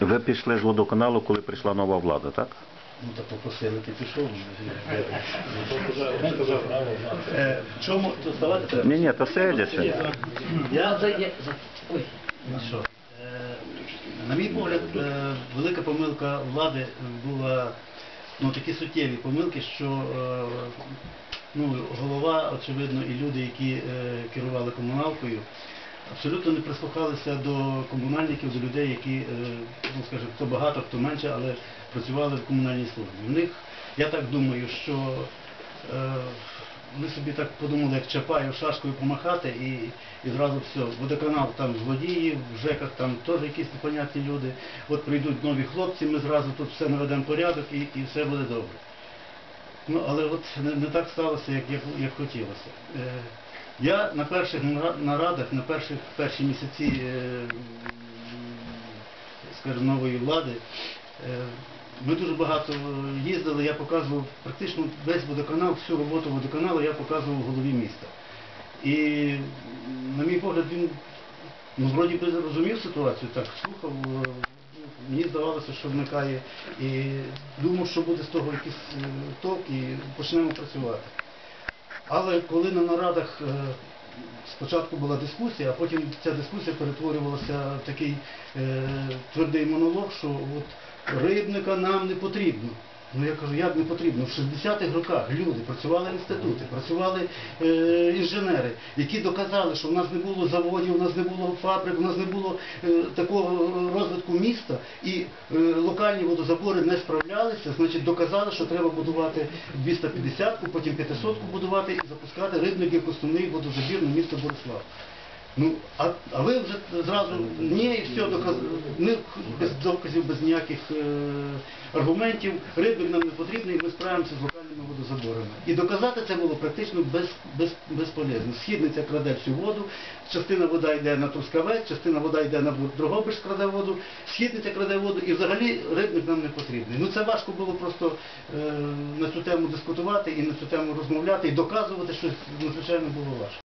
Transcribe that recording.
Ви пішли з водоканалу, коли прийшла нова влада, так? Ну так попросили, ти пішов. Е, чому то ставати треба? Ні, ні, то сидячи. Я за я за ой, ну що? Е, На мій погляд, е, велика помилка влади була ну такі суттєві помилки, що е, ну, голова, очевидно, і люди, які е, керували комуналкою, абсолютно не прислухалися до комунальників, до людей, які, е, ну скажімо, хто багато, хто менше, але працювали в комунальній службі. В них, я так думаю, що е, вони собі так подумали, як Чапаєв шашкою помахати і, і зразу все. Водоканал там з водіїв, в ЖЕКах там теж якісь непонятні люди. От прийдуть нові хлопці, ми зразу тут все наведемо порядок і, і все буде добре. Ну, але от не, не так сталося, як, як, як хотілося. Е, я на перших нарадах, на перших перші місяці, е, скажімо, нової влади, е, ми дуже багато їздили, я показував практично весь водоканал, всю роботу водоканалу я показував голові міста. І, на мій погляд, він ну, вроді би розумів ситуацію, так, слухав, е, мені здавалося, що вмикає, і думав, що буде з того якийсь толк і почнемо працювати. Але коли на нарадах е, спочатку була дискусія, а потім ця дискусія перетворювалася в такий е, твердий монолог, що от рибника нам не потрібно. Ну я кажу, як не потрібно? В 60-х роках люди працювали інститути, працювали е, інженери, які доказали, що в нас не було заводів, у нас не було фабрик, у нас не було е, такого розвитку міста, і е, локальні водозабори не справлялися, значить доказали, що треба будувати 250-ку, потім 500-ку будувати і запускати рибник як основний водозабір на місто Борислав. Ну, а, а ви вже зразу ні, і все доказ... Ми без доказів, без ніяких е... аргументів, рибник нам не потрібний, ми справимося з локальними водозаборами. І доказати це було практично без, без, безполезно. Східниця краде всю воду, частина вода йде на Трускавець, частина вода йде на Дрогобич, краде воду, східниця краде воду, і взагалі рибник нам не потрібний. Ну це важко було просто е... на цю тему дискутувати і на цю тему розмовляти, і доказувати щось надзвичайно було важко.